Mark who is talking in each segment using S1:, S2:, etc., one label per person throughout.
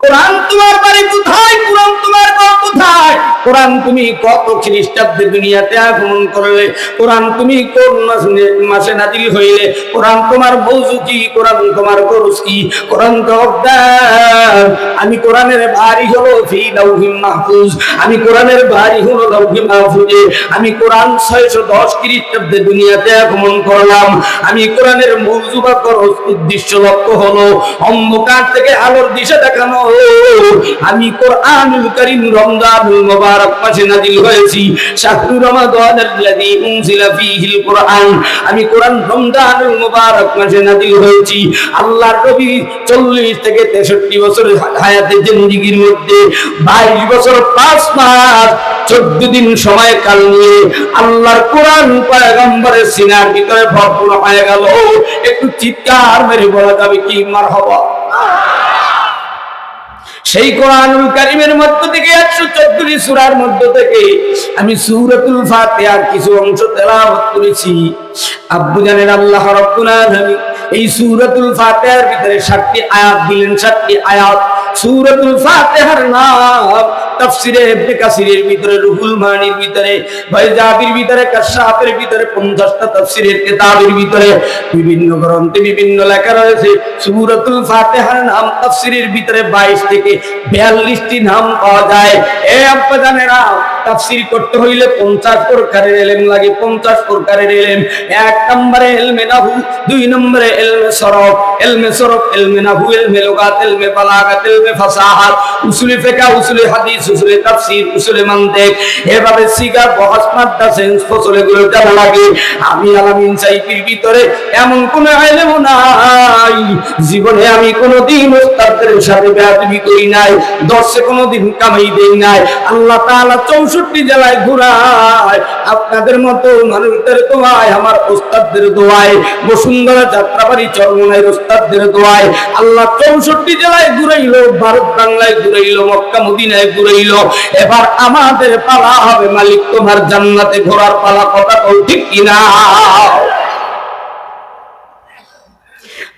S1: কোরআন কোরআন তুমি কত খ্রিস্টাব্দে দুনিয়াতে আগমন করলে? কোরআন তুমি কোন মাসে নাজিল হইলে? কোরআন তোমার মৌজু কি? কোরআন তোমার খরচ কি? কোরআন আমি কোরআনের ভারী হলো ফি লাউহিম মাহফুজ। আমি কোরআনের ভারী হলো লাউহি মাহফুজে। আমি কোরআন ছয়শো দশ খ্রিস্টাব্দে দুনিয়াতে আগমন করলাম। আমি কোরআনের মৌজু বা খরচ উদ্দেশ্য লক্ষ্য হলো অন্ধকার থেকে আলোর দিশা দেখানো। আমি কোরআনুল কারীম রমজানুল মুবারক মুবারক মাসে নাযিল হয়েছি। আল্লাহর নবী 40 থেকে 63 বছর হায়াতের জিন্দেগির মধ্যে 22 বছর 5 মাস 14 দিন সময় নিয়ে আল্লাহর কোরআন পয়গম্বরের সিনার ভিতরে ভরপুর হয়ে গেল। একটু চিৎকার মেরে বলা যাবে কি মারহাবা? সেই কোরআনুল কারিমের মধ্য থেকে একশো চোদ্দটি সুরার মধ্য থেকে আমি সুরতুল ফাতেহার কিছু অংশ তেলাওয়াত করেছি। আব্বু জানেন আল্লাহ রব্বুল এই সুরতুল ফাতেহার ভিতরে সাতটি আয়াত দিলেন। সাতটি আয়াত সুরতুল ফাতেহার নাম তাফসিরে ইবনে কাসিরের ভিতরে রুহুল মানির ভিতরে ভিতরে, কাশাফের ভিতরে 50টা তাফসিরের কিতাবের ভিতরে বিভিন্ন গ্রন্থে বিভিন্ন লেখা রয়েছে। সূরাতুল ফাতিহার নাম তাফসিরের ভিতরে 22 থেকে 42টি নাম পাওয়া যায়। এ তাফসির করতে হইলে 50 প্রকারের লাগে 50 প্রকারের এক নম্বরে নাহু, দুই নম্বরে ইলমে সরফ ইলমে সরফ ইলমে নাহু ইলমে লুগাত বালাগাত ফাসাহাত। উসুলে ফিকহ উসুলে হাদিস উসুলে তাফসীর, উসুলে মানতিক। এভাবে বহাস সেন্স ফসলে গুলো লাগে। আমি আলামিন সাইফির ভিতরে এমন কোন আইলেও নাই। জীবনে আমি কোনোদিন ওস্তাদের সাথে বেয়াদবি করি নাই, দর্শে কোনোদিন কামাই দেই নাই। আল্লাহ তাআলা 64 জেলায় ঘুরায়, আপনাদের মতো মানুষদের দোয়ায়, আমার ওস্তাদদের দোয়ায়, বসুন্ধরা যাত্রাবাড়ি চরমনাইয়ের ওস্তাদদের দোয়ায়। আল্লাহ 64 জেলায় ঘুরাইলো, ভারত বাংলায় ঘুরাইলো, মক্কা মদিনায় ঘুরাইলো। এবার আমাদের পালা হবে মালিক, তোমার জান্নাতে ঘোরার পালা কথা ঠিক কিনা?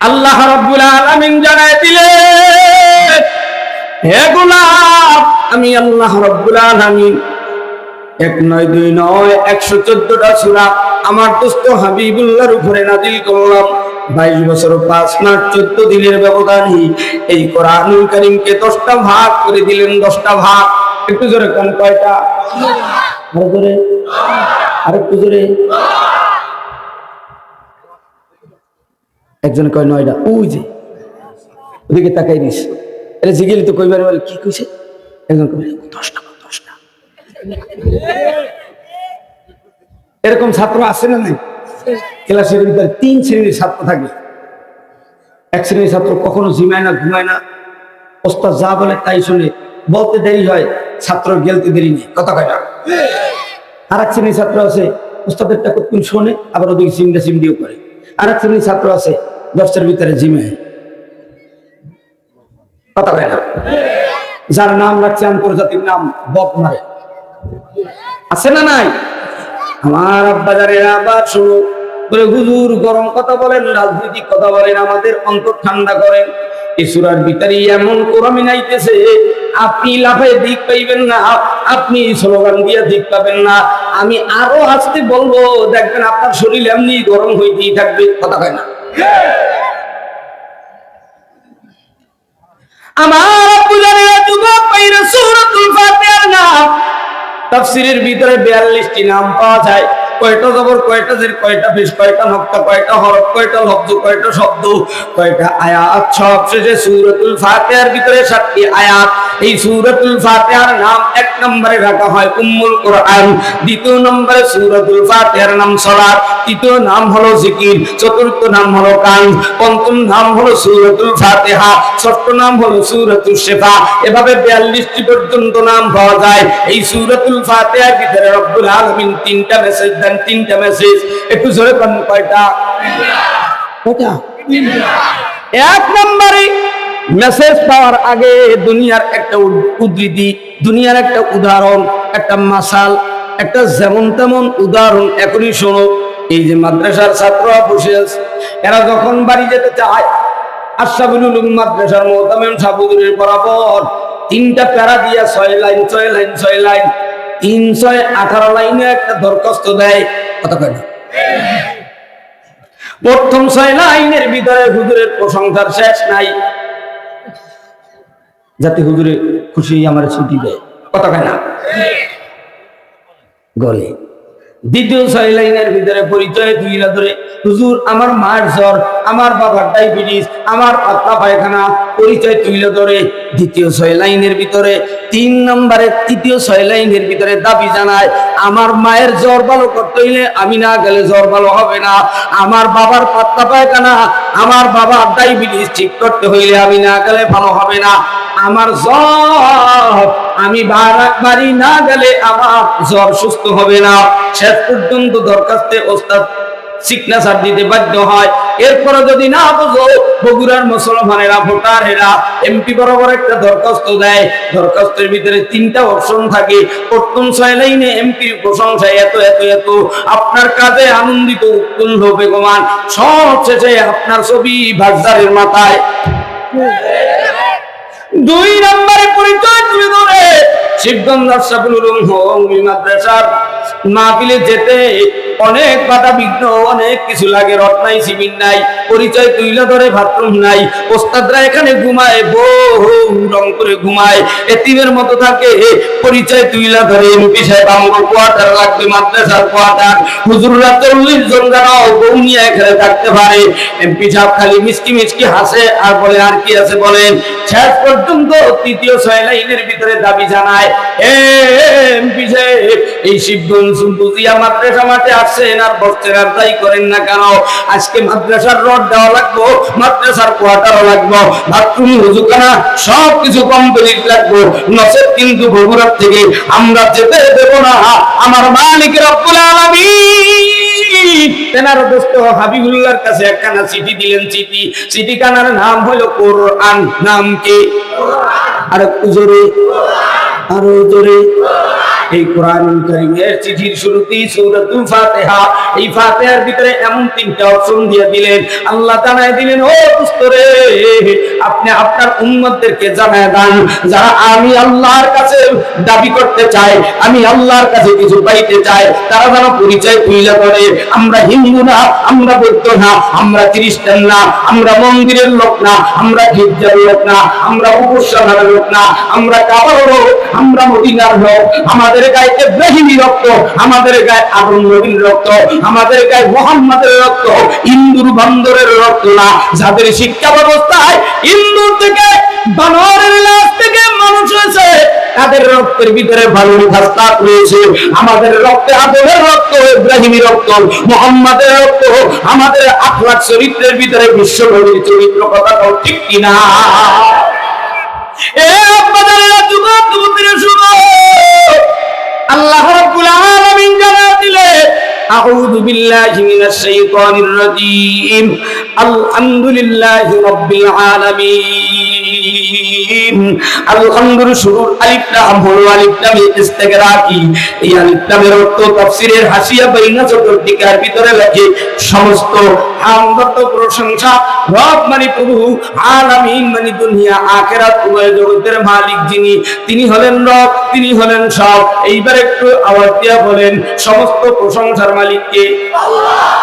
S1: আল্লাহ রাব্বুল আলামিন জানায় দিলেন হে গোলাম আমি আল্লাহ রাব্বুল আলামিন এক নয় দুই নয় একশো চোদ্দটা সূরা আমার দোস্ত হাবিবুল্লাহর উপরে নাজিল করলাম। বাইশ বছর, পাঁচ মাস, চোদ্দ দিনের ব্যবধানে এই কোরআনুল কারীমকে দশটা ভাগ করে দিলেন, দশটা ভাগ। একটু জোরে কোন কয়টা? আরও জোরে। আরেকটু জোরে। একজন কয় নয়টা ওই যে। ওদিকে তাকাই দিস এটা জিগিলি তো কইবার বলে, কি কইছে? একজন কই দশটা দশটা এরকম ছাত্র আছে না নাই? ক্লাসের ভিতরে তিন শ্রেণির ছাত্র থাকে। এক শ্রেণির ছাত্র কখনো জিমায় না, ঘুমায় না। ওস্তাদ যা বলে তাই শুনে। বলতে দেরি হয়, ছাত্র গেলতে দেরি নেই। কথা কয় না। আর এক শ্রেণির ছাত্র আছে, ওস্তাদেরটা কতক্ষণ শোনে, আবার ওদিকে সিমটা সিমডিও করে। আর এক শ্রেণির ছাত্র আছে দশটার ভিতরে জিমায় কথা কয় না। যার নাম রাখছে আন্তর্জাতিক নাম বক মারে। আছে না নাই? আমার আব্বাজারের আবার বলে, হুজুর, গরম কথা বলেন, রাজনৈতিক কথা বলেন, আমাদের অন্তর ঠান্ডা করেন। এই সুরার ভিতরে এমন কোরআমি নাইতেছে, আপনি লাফে দিক পাইবেন না, আপনি স্লোগান দিয়ে দিক পাবেন না। আমি আরও আসতে বলব, দেখবেন আপনার শরীর এমনি গরম হইতেই থাকবে। কথা কয় না। আমার আব্বু জানেরা যুবক পাইরা সূরাতুল ফাতিহার নাম। তাফসীরের ভিতরে 42টি নাম পাওয়া যায়। কয়টা জবর, কয়টা জের, কয়টা ফিস, কয়টা নক্তা, কয়টা হরফ, কয়টা লফজ কয়টা শব্দ, কয়টা আয়াত। সব শেষে সূরাতুল ফাতিহার ভিতরে সাতটি আয়াত। এই সূরাতুল ফাতিহার নাম এক নম্বরে রাখা হয় উম্মুল কোরআন। দ্বিতীয় নম্বরে সূরাতুল ফাতিহার নাম সালাত। তৃতীয় নাম হলো জিকির। চতুর্থ নাম হলো কান। পঞ্চম নাম হলো সূরাতুল ফাতিহা। ষষ্ঠ নাম হলো সূরাতুল শিফা। এভাবে 42টি পর্যন্ত নাম পাওয়া যায়। এই সূরাতুল ফাতিহার ভিতরে রব্বুল আলামিন তিনটা মেসেজ দেন তিনটা মেসেজ একটু জোরে কোন কয়টা? কয়টা? এক নম্বরে মেসেজ পাওয়ার আগে দুনিয়ার একটা উদ্ধৃতি দুনিয়ার একটা উদাহরণ একটা মাসাল একটা যেমন তেমন উদাহরণ এখনই শোনো। এই যে মাদ্রাসার ছাত্ররা বসে আছে এরা যখন বাড়ি যেতে চায় আশরাফুল উলুম মাদ্রাসার মোহতামেম সাবুদুরের বরাবর তিনটা প্যারা দিয়া ছয় লাইন ছয় লাইন ছয় লাইন তিন আঠারো লাইনে একটা দরখাস্ত দেয়, কথা কয় না? প্রথম ছয় লাইনের ভিতরে হুজুরের প্রশংসার শেষ নাই। যাতে হুজুরে খুশি আমার ছুটি দেয়, কথা কয় না? গলে। দ্বিতীয় ছয় লাইনের ভিতরে পরিচয় দুই ধরে হুজুর, আমার মার জ্বর, আমার বাবার ডায়াবেটিস, আমার পাতলা পায়খানা, পরিচয় তুইলা ধরে, দ্বিতীয় ছয় লাইনের ভিতরে, তিন নম্বরে, তৃতীয় ছয় লাইনের ভিতরে দাবি জানায়, আমার মায়ের জ্বর ভালো করতে হইলে আমি না গেলে জ্বর ভালো হবে না, আমার বাবার পাতলা পায়খানা, আমার বাবার ডায়াবেটিস ঠিক করতে হইলে আমি না গেলে ভালো হবে না, আমার জ্বর, আমি বাড়ি না গেলে আমার জ্বর সুস্থ হবে না, শেষ পর্যন্ত দরখাস্তে ওস্তাদ সিগনেচার দিতে বাধ্য হয়। এরপরে যদি না বুঝো, বগুড়ার মুসলমানেরা, ভোটারেরা এমপি বরাবর একটা দরখাস্ত দেয়। দরখাস্তের ভিতরে তিনটা অপশন থাকে। প্রথম ছয় লাইনে এমপির প্রশংসায় এত এত এত। আপনার কাজে আনন্দিত উৎফুল্ল বেগমান সব শেষে আপনার ছবি বাজারের মাথায়। দুই নম্বরে পরিচয় তুলে ধরে শিবগঞ্জ হোমি মাদ্রাসার মাহফিলে যেতে অনেক বাধা বিঘ্ন, অনেক কিছু লাগে রড নাই সিমেন্ট নাই, পরিচয় তুইলা ধরে, বাথরুম নাই। ওস্তাদরা এখানে ঘুমায়, বহু রং করে ঘুমায়। এতিমের মতো থাকে পরিচয় তুইলা ধরে। এমপি সাহেব, আমগো কোয়ার্টার লাগবে, মাদ্রাসার কোয়ার্টার। হুজুররা চল্লিশ জন জানাও বউ নিয়ে এখানে থাকতে পারে। এমপি সাহেব খালি মিষ্টি মিষ্টি হাসে, আর বলে, আর কি আছে বলেন? শেষ পর্যন্ত তৃতীয় ছয় লাইনের ভিতরে দাবি জানায় এমপি সাহেব, এই শিবগঞ্জ বুঝিয়া মাদ্রাসা মাঠে আসছেন আর বসছেন আর তাই করেন না কেন? আজকে মাদ্রাসার রড দেওয়া লাগবো, মাদ্রাসার কোয়ার্টারও লাগবো, বাথরুম হুজুখানা সব কিছু কমপ্লিট লাগবো। নসেব কিন্তু বগুড়ার থেকে আমরা যেতে দেব না। আমার মালিক রব্বুল আলামিন। তেনার দোস্ত কাছে একখানা চিঠি দিলেন চিঠি। চিঠি কানার নাম হলো কোরআন। নাম কি? আর জোরে আরও জোরে এই কোরআন করিমের চিঠির শুরুতেই সূরাতুল ফাতিহা, এই ফাতিহার ভিতরে এমন তিনটা অপশন দিয়ে দিলেন। আল্লাহ তাআলা দিলেন, ও দোস্ত রে আপনি আপনার উম্মতদেরকে জানায় দেন, যারা আমি আল্লাহর কাছে দাবি করতে চাই আমি আল্লাহর কাছে কিছু পাইতে চাই তারা যেন পরিচয় তুইলা করে আমরা হিন্দু না, আমরা বৌদ্ধ না, আমরা খ্রিস্টান না, আমরা মন্দিরের লোক না, আমরা গির্জার লোক না, আমরা উপসানের লোক না, আমরা কাবার লোক, আমরা মদিনার লোক, আমাদের গায়ে ইব্রাহিমী রক্ত, আমাদের গায়ে আগুন নবীর রক্ত, আমাদের গায়ে মোহাম্মদের রক্ত ইন্দুর বন্দরের রক্ত না, যাদের শিক্ষা ব্যবস্থায় ইন্দুর থেকে, বানরের লাশ থেকে মানুষ হয়েছে। তাদের রক্তের ভিতরে ভালোর ভাস্তাপ রয়েছে। আমাদের রক্তে আদমের রক্ত ইব্রাহিমের রক্ত, মোহাম্মদের রক্ত, আমাদের আখলাখ চরিত্রের ভিতরে বিশ্বভরের চরিত্র কথাটাও ঠিক কিনা? এ আপনাদের যুগ যুবতীরা শুনো। আল্লাহ রাব্বুল আলামিন জানা দিলে, আউযু বিল্লাহি মিনাশ শাইতানির রাজীম। আলামিন। শুরুর এই অর্থ তাফসীরের হাসিয়া বাইনা চতুর্দিকার ভিতরে লাগে সমস্ত হামদত প্রশংসা, রব মানে প্রভু, আলামিন মানে দুনিয়া উভয় জগতের মালিক যিনি। তিনি হলেন রব, তিনি হলেন সব। এইবার একটু আওয়াজ দিয়া বলেন, সমস্ত প্রশংসার মালিককে। আল্লাহ